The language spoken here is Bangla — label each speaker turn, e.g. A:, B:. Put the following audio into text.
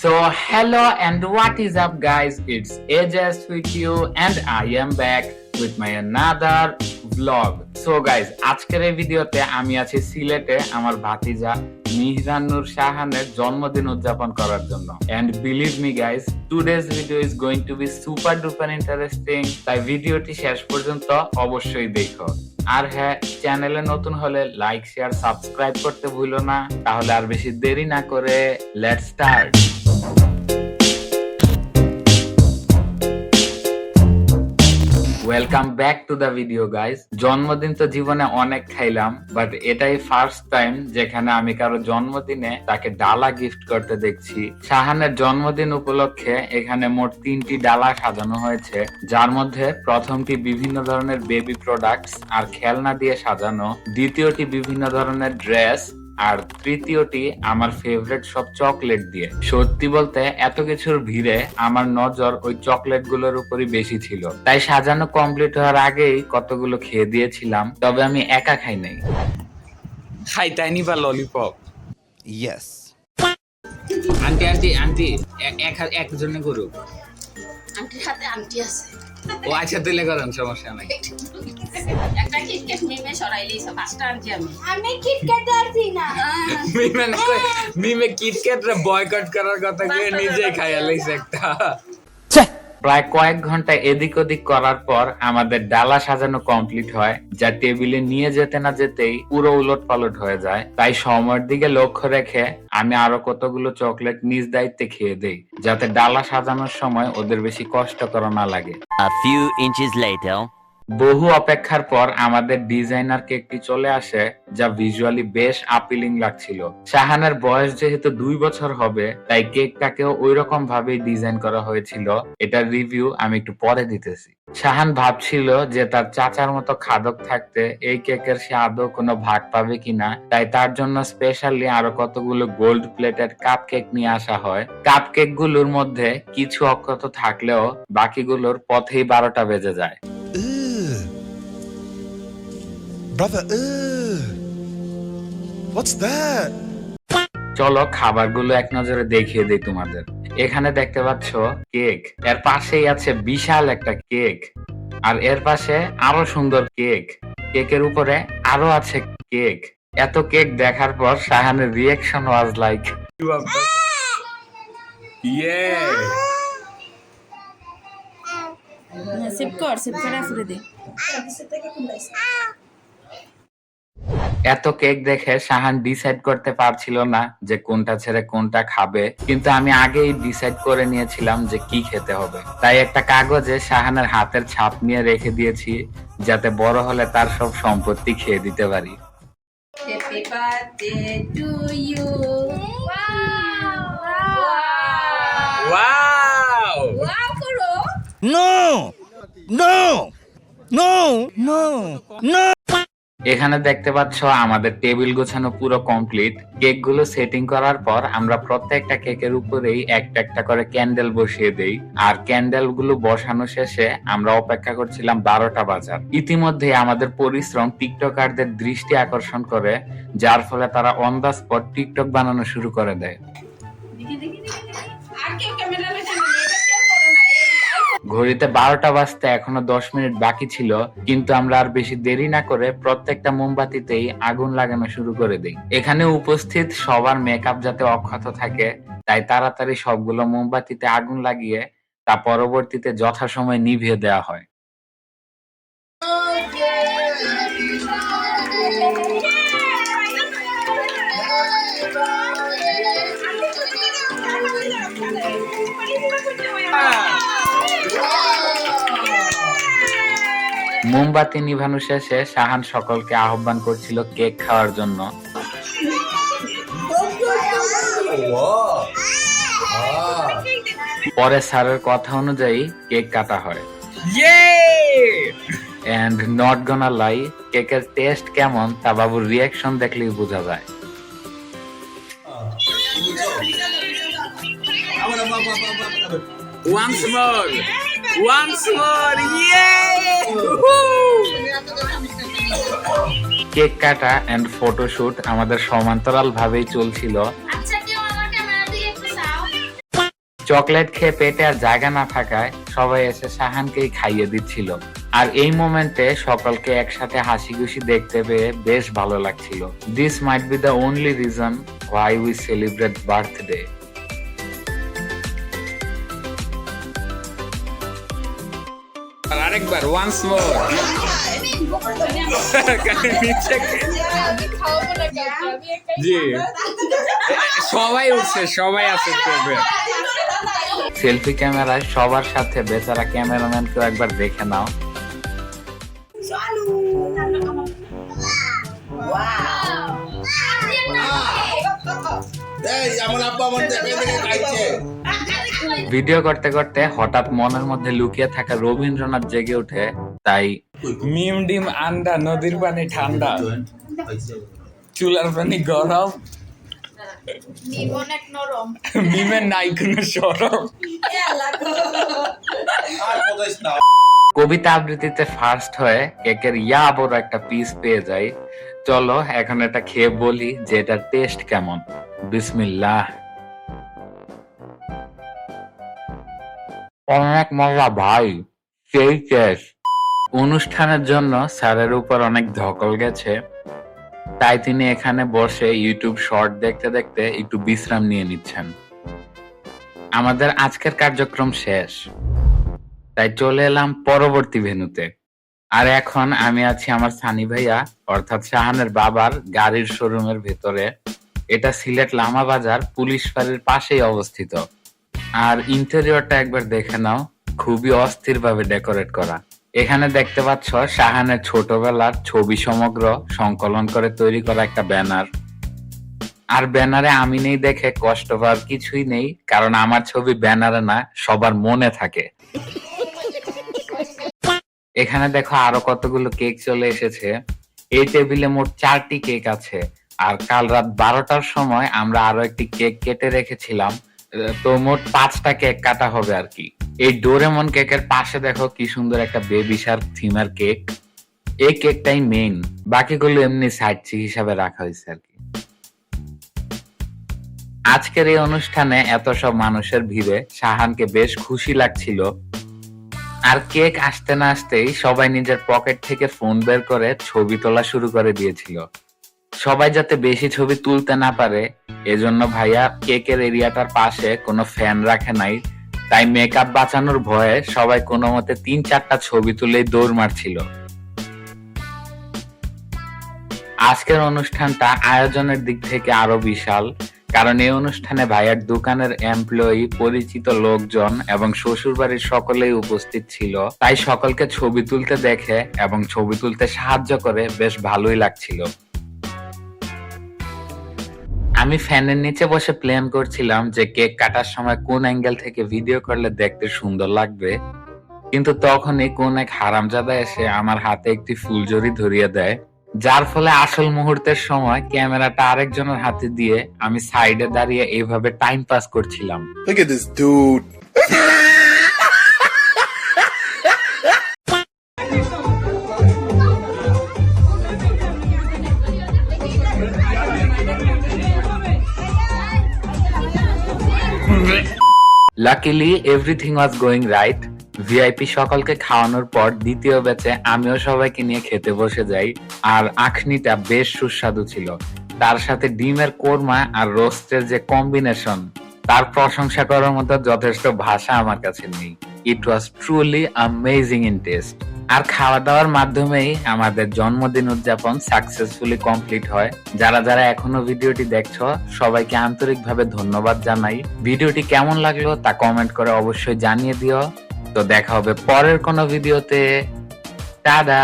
A: So hello and what is up guys? It's AJS with you and I am back with my another vlog. So guys, আজকের এই ভিডিওতে আমি আছি সিলেটে আমার ভাতিজা মিহরানুর শাহানের জন্মদিন উদযাপন করার জন্য। And believe me guys today's video is going to be super duper interesting তাই ভিডিওটি শেষ পর্যন্ত অবশ্যই দেখো। আর হ্যাঁ চ্যানেলে নতুন হলে লাইক শেয়ার সাবস্ক্রাইব করতে ভুলো না। তাহলে আর বেশি দেরি না করে let's start welcome back to the video guys জন্মদিন তো জীবনে অনেক খাইলাম বাট এটাই ফার্স্ট টাইম যেখানে আমি কারও জন্মদিনে তাকে ডালা গিফট করতে দেখছি। শাহানের জন্মদিন উপলক্ষে এখানে মোট তিনটি ডালা সাজানো হয়েছে, যার মধ্যে প্রথমটি বিভিন্ন ধরনের বেবি প্রোডাক্টস আর খেলনা দিয়ে সাজানো, দ্বিতীয়টি বিভিন্ন ধরনের ড্রেস আর তৃতীয়টি আমার ফেভারিট সব চকলেট দিয়ে। সত্যি বলতে এত কিছুর ভিড়ে আমার নজর ওই চকলেটগুলোর উপরই বেশি ছিল। তাই সাজানো কমপ্লিট হওয়ার আগেই কতগুলো খেয়ে দিয়েছিলাম তবে আমি একা খাই নাই। খাইতাইনি বা lollipop
B: yes
A: aunty aunty aunty এক একজনে করুক
C: আন্টির হাতে আন্টি আছে।
A: ও আচ্ছা দিলে করেন সমস্যা নাই।
C: একটা কিটকেট মিমে সরাইলেই পাঁচটা আনছি আমি
D: আমি কিটক্যাট আছি না
A: মিমে মিমে কিটক্যাট বয়কট করার কথা কে নিজে খাইয়া লইছে একটা। প্রায় কয়েক ঘণ্টা এদিক ওদিক করার পর আমাদের ডালা সাজানো কমপ্লিট হয়, যা টেবিলে নিয়ে যেতে না যেতেই পুরো উলট পালট হয়ে যায় তাই সময়ের দিকে লক্ষ্য রেখে আমি আরও কতগুলো চকলেট নিজ দায়িত্বে খেয়ে দেই, যাতে ডালা সাজানোর সময় ওদের বেশি কষ্ট করা না লাগে
E: A few inches later.
A: বহু অপেক্ষার পর আমাদের ডিজাইনার কেকটি চলে আসে, যা ভিজুয়ালি বেশ আপিলিং লাগছিল। শাহানের বয়স যেহেতু দুই বছর হবে, তাই কেকটাকেও ওই রকম ভাবেই ডিজাইন করা হয়েছিল। এটার রিভিউ আমি একটু পরে দিতেছি। শাহান ভাবছিল যে তার চাচার মতো খাদক থাকতে এই কেকের সে আদৌ কোনো ভাগ পাবে কিনা, তাই তার জন্য স্পেশালি আরও কতগুলো গোল্ড প্লেটেড কাপ কেক নিয়ে আসা হয়। কাপ কেকগুলোর মধ্যে কিছু অক্ষত থাকলেও বাকিগুলোর পথেই বারোটা বেজে যায়।
B: Brother, ugh. What's that?
A: চলো খাবারগুলো এক নজরে দেখিয়ে দিই তোমাদের। এখানে দেখতে পাচ্ছ কেক। এর পাশেই আছে বিশাল একটা কেক। আর এর পাশে আরও সুন্দর কেক। কেকের উপরে আরও আছে কেক। এত কেক দেখার পর শাহানের রিয়াকশন ওয়াজ লাইক
C: সিপ কর সিপ করে দে
A: এত কেক দেখে শাহান ডিসাইড করতে পারছিল না যে কোনটা ছেড়ে কোনটা খাবে কিন্তু আমি আগেই ডিসাইড করে নিয়েছিলাম যে কি খেতে হবে তাই একটা কাগজে শাহানের হাতের ছাপ নিয়ে রেখে দিয়েছি যাতে বড় হলে তার সব সম্পত্তি খেয়ে দিতে পারি
C: happy birthday to you
A: wow
C: wow করো
B: No! No! No! No! No!
A: এখানে দেখতে পাচ্ছ আমাদের টেবিল গোছানো পুরো কমপ্লিট কেকগুলো সেটিং করার পর আমরা প্রত্যেকটা কেকের উপরেই একটা একটা করে ক্যান্ডেল বসিয়ে দেই। আর ক্যান্ডেলগুলো বসানো শেষে আমরা অপেক্ষা করছিলাম বারোটা বাজার। ইতিমধ্যে আমাদের পরিশ্রম টিকটকারদের দৃষ্টি আকর্ষণ করে, যার ফলে তারা অন দা স্পট টিকটক বানানো শুরু করে দেয়।
C: আর কেউ ক্যামেরা লইছে না এটা কেউ করো না এই
A: ঘড়িতে বারোটা বাজতে এখনও দশ মিনিট বাকি ছিল, কিন্তু আমরা আর বেশি দেরি না করে প্রত্যেকটা মোমবাতিতেই আগুন লাগানো শুরু করে দিই। এখানে উপস্থিত সবার মেকআপ যাতে অক্ষত থাকে, তাই তাড়াতাড়ি সবগুলো মোমবাতিতে আগুন লাগিয়ে তা পরবর্তীতে যথাসময়ে নিভিয়ে দেওয়া হয়। মোমবাতি নিভানো শেষে শাহান সকলকে আহ্বান করছিল কেক খাওয়ার জন্য। পরে স্যারের কথা অনুযায়ী কেক কাটা হয়। এন্ড নট গনা লাই কেকের টেস্ট কেমন তা বাবুর রিয়াকশন দেখলেই বোঝা যায়। Once more! Once more! Yay! Cake কাটা এন্ড ফটোশুট আমাদের সমান্তরাল ভাবেই চলছিল
C: আচ্ছা
A: চকলেট খেয়ে পেটে আর জায়গা না থাকায় সবাই এসে শাহানকেই খাইয়ে দিচ্ছিল আর এই মোমেন্টে সকলকে একসাথে হাসি খুশি দেখতে পেয়ে বেশ ভালো লাগছিল this might be the only reason why we celebrate birthday
F: আরেকবার ওয়ান্স মোর জি। সবাই উঠছে সবাই আছে
A: সেলফি ক্যামেরায় সবার সাথে বেচারা ক্যামেরাম্যানকেও একবার দেখে নাও। ভিডিও করতে করতে হঠাৎ মনের মধ্যে লুকিয়ে থাকা রবীন্দ্রনাথ জেগে ওঠে তাই
F: মিম ডিম আন্ডা নদীর পানি ঠান্ডা চুলার পানি গরম। মিমের নাই কোনো সরম।
A: কবিতা আবৃত্তিতে ফার্স্ট হয়ে কেকের ইয়া বড় একটা পিস পেয়ে যাই। চলো এখন এটা খেয়ে বলি যে এটার টেস্ট কেমন। বিসমিল্লাহ। অনেক মজা ভাই, সেই টেস্ট অনুষ্ঠানের জন্য স্যারের উপর অনেক ধকল গেছে, তাই তিনি এখানে বসে ইউটিউব শর্ট দেখতে দেখতে একটু বিশ্রাম নিয়ে নিচ্ছেন। আমাদের আজকের কার্যক্রম শেষ। তাই চলে এলাম পরবর্তী ভেনুতে আর এখন আমি আছি আমার সানি ভাইয়া, অর্থাৎ শাহানের বাবার গাড়ির শোরুমের ভেতরে। এটা সিলেট লামা বাজার, পুলিশ ফাঁড়ির পাশেই অবস্থিত। আর ইন্টেরিয়রটা একবার দেখে নাও। খুবই অস্থির ভাবে ডেকোরেট করা। এখানে দেখতে পাচ্ছ শাহানের ছোটবেলার ছবি সমগ্র সংকলন করে তৈরি করা একটা ব্যানার। আর ব্যানারে আমি নেই দেখে কষ্ট পাওয়ার কিছুই নেই, কারণ আমার ছবি ব্যানারে না, সবার মনে থাকে। এখানে দেখো আরও কতগুলো কেক চলে এসেছে। এই টেবিলে মোট চারটি কেক আছে। আর কাল রাত বারোটার সময় আমরা আরও একটি কেক কেটে রেখেছিলাম। তো মোট পাঁচটা কেক কাটা হবে আর কি। এই ডোরেমন কেকের পাশে দেখো কি সুন্দর একটা বেবি শার্ক থিমের কেক। এই কেকটাই মেইন বাকিগুলো এমনি সাইড হিসাবে রাখা হয়েছে আর কি। আজকের এই অনুষ্ঠানে এত সব মানুষের ভিড়ে শাহানকে বেশ খুশি লাগছিল। আর কেক আসতে না আসতেই সবাই নিজের পকেট থেকে ফোন বের করে ছবি তোলা শুরু করে দিয়েছিল। সবাই যাতে বেশি ছবি তুলতে না পারে, এজন্য ভাইয়া কেকের এরিয়াটার পাশে কোনো ফ্যান রাখে নাই। তাই মেকআপ বাঁচানোর ভয়ে সবাই কোনো মতে তিন চারটা ছবি তুলেই দৌড় মারছিল। আজকের অনুষ্ঠানটা আয়োজনের দিক থেকে আরও বিশাল, কারণ এই অনুষ্ঠানে ভাইয়ার দোকানের এমপ্লয়ি পরিচিত লোকজন এবং শ্বশুর বাড়ির সকলেই উপস্থিত ছিল। তাই সকলকে ছবি তুলতে দেখে এবং ছবি তুলতে সাহায্য করে বেশ ভালোই লাগছিল। আমি ফ্যানের নিচে বসে প্ল্যান করছিলাম যে কেক কাটার সময় কোন অ্যাঙ্গেল থেকে ভিডিও করলে দেখতে সুন্দর লাগবে। কিন্তু তখনই কোন এক হারামজাদা এসে আমার হাতে একটি ফুলজরি ধরিয়ে দেয়, যার ফলে আসল মুহূর্তের সময় ক্যামেরাটা আরেকজনের হাতে দিয়ে আমি সাইডে দাঁড়িয়ে এইভাবে টাইম পাস করছিলাম। Luckily everything was going right VIP সকলকে খাওয়ানোর পর দ্বিতীয় ব্যাচে আমিও সবাইকে নিয়ে খেতে বসে যাই, আর আখনিটা বেশ সুস্বাদু ছিল। তার সাথে ডিমের কোরমা আর রোস্টের যে কম্বিনেশন তার প্রশংসা করার মতো যথেষ্ট ভাষা আমার কাছে নেই। It was truly amazing in taste আর খাওয়া দাওয়ার মাধ্যমেই আমাদের জন্মদিন উদযাপন সাকসেসফুলি কমপ্লিট হয়। যারা যারা এখনও ভিডিওটি দেখছ, সবাইকে আন্তরিকভাবে ধন্যবাদ জানাই। ভিডিওটি কেমন লাগল তা কমেন্ট করে অবশ্যই জানিয়ে দিও। তো দেখা হবে পরের কোনো ভিডিওতে। টাডা